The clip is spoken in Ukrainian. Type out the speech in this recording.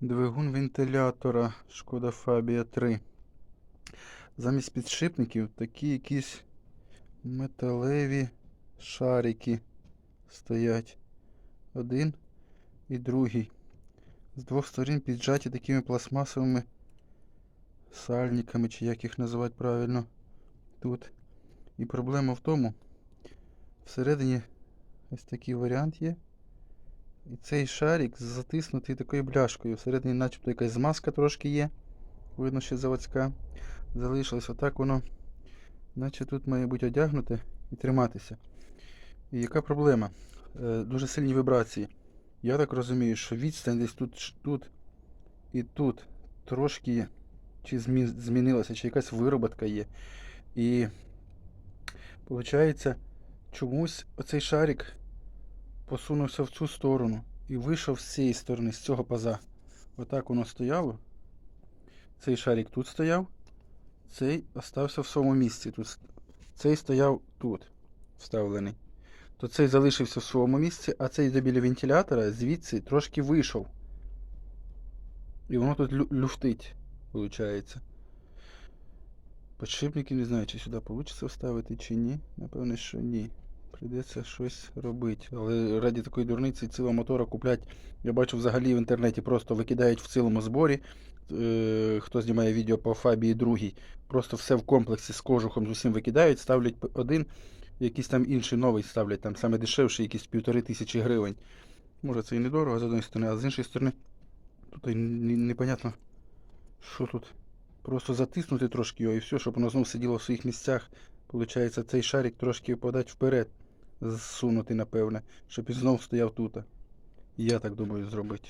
Двигун вентилятора Шкода Фабія 3. Замість підшипників такі якісь металеві шарики стоять. Один і другий. З двох сторін піджаті такими пластмасовими сальниками, чи як їх називати правильно тут. І проблема в тому, всередині ось такий варіант є. І цей шарик затиснутий такою бляшкою. Всередині начебто якась змазка трошки є. Видно, що заводська. Залишилось отак воно. Наче тут має бути одягнуте і триматися. І яка проблема? Е, дуже сильні вібрації. Я так розумію, що відстань десь тут, тут і тут трошки. Чи змі- змінилася, чи якась вироботка є. І виходить, чомусь оцей шарик посунувся в цю сторону і вийшов з цієї сторони, з цього паза. Отак воно стояло. Цей шарик тут стояв, цей остався в своєму місці. Тут, цей стояв тут, вставлений. То цей залишився в своєму місці, а цей йде біля вентилятора звідси трошки вийшов. І воно тут лю- люфтить, виходить. Подшипники не знаю, чи сюди вийде вставити, чи ні. Напевне, що ні. Прийдеться щось робити. Але раді такої дурниці цілого мотора куплять. Я бачу взагалі в інтернеті просто викидають в цілому зборі. Е, хто знімає відео по Фабії другій, просто все в комплексі з кожухом з усім викидають, ставлять один, якийсь там інший новий ставлять, там саме дешевший, якісь півтори тисячі гривень. Може це і недорого з однієї сторони, а з іншої сторони, тут і непонятно, що тут. Просто затиснути трошки його і все, щоб воно знову сиділо в своїх місцях. Получається, цей шарик трошки подати вперед, зсунути, напевне, щоб він знов стояв тут. Я так думаю зробити.